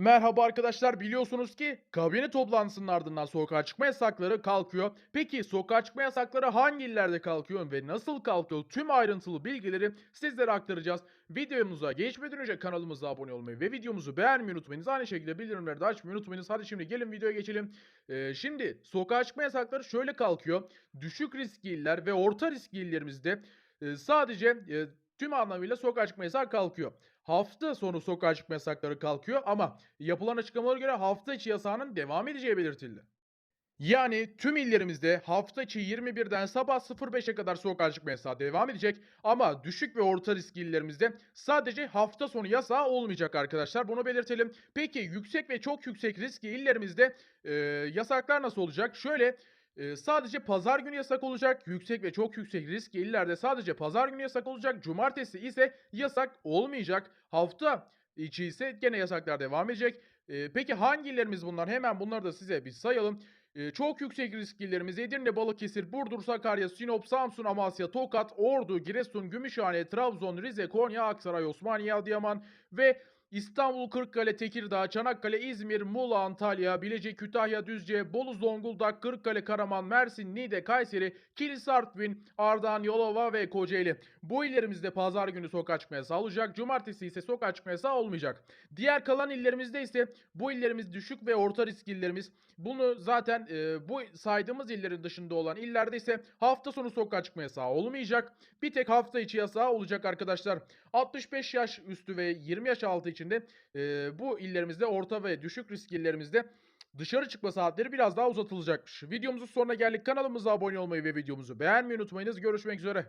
Merhaba arkadaşlar biliyorsunuz ki kabine toplantısının ardından sokağa çıkma yasakları kalkıyor. Peki sokağa çıkma yasakları hangi illerde kalkıyor ve nasıl kalkıyor tüm ayrıntılı bilgileri sizlere aktaracağız. Videomuza geçmeden önce kanalımıza abone olmayı ve videomuzu beğenmeyi unutmayınız. Aynı şekilde bildirimleri de açmayı unutmayınız. Hadi şimdi gelin videoya geçelim. Ee, şimdi sokağa çıkma yasakları şöyle kalkıyor. Düşük riskli iller ve orta riskli illerimizde e, sadece e, tüm anlamıyla sokağa çıkma yasağı kalkıyor. Hafta sonu sokağa çıkma yasakları kalkıyor ama yapılan açıklamalara göre hafta içi yasağının devam edeceği belirtildi. Yani tüm illerimizde hafta içi 21'den sabah 05'e kadar sokağa çıkma yasağı devam edecek ama düşük ve orta riskli illerimizde sadece hafta sonu yasağı olmayacak arkadaşlar. Bunu belirtelim. Peki yüksek ve çok yüksek riskli illerimizde e, yasaklar nasıl olacak? Şöyle sadece pazar günü yasak olacak. Yüksek ve çok yüksek riskli illerde sadece pazar günü yasak olacak. Cumartesi ise yasak olmayacak. Hafta içi ise gene yasaklar devam edecek. Peki hangi illerimiz bunlar? Hemen bunları da size bir sayalım. Çok yüksek riskli illerimiz Edirne, Balıkesir, Burdur, Sakarya, Sinop, Samsun, Amasya, Tokat, Ordu, Giresun, Gümüşhane, Trabzon, Rize, Konya, Aksaray, Osmaniye, Adıyaman ve İstanbul, Kırıkkale, Tekirdağ, Çanakkale, İzmir, Muğla, Antalya, Bilecik, Kütahya, Düzce, Bolu, Zonguldak, Kırıkkale, Karaman, Mersin, Niğde, Kayseri, Kilis, Artvin, Ardahan, Yalova ve Kocaeli. Bu illerimizde pazar günü sokağa çıkma yasağı olacak. Cumartesi ise sokağa çıkma yasağı olmayacak. Diğer kalan illerimizde ise bu illerimiz düşük ve orta risk illerimiz. Bunu zaten e, bu saydığımız illerin dışında olan illerde ise hafta sonu sokağa çıkma yasağı olmayacak. Bir tek hafta içi yasağı olacak arkadaşlar. 65 yaş üstü ve 20 yaş altı içinde e, bu illerimizde orta ve düşük risk illerimizde dışarı çıkma saatleri biraz daha uzatılacakmış. Videomuzun sonuna geldik. Kanalımıza abone olmayı ve videomuzu beğenmeyi unutmayınız. Görüşmek üzere.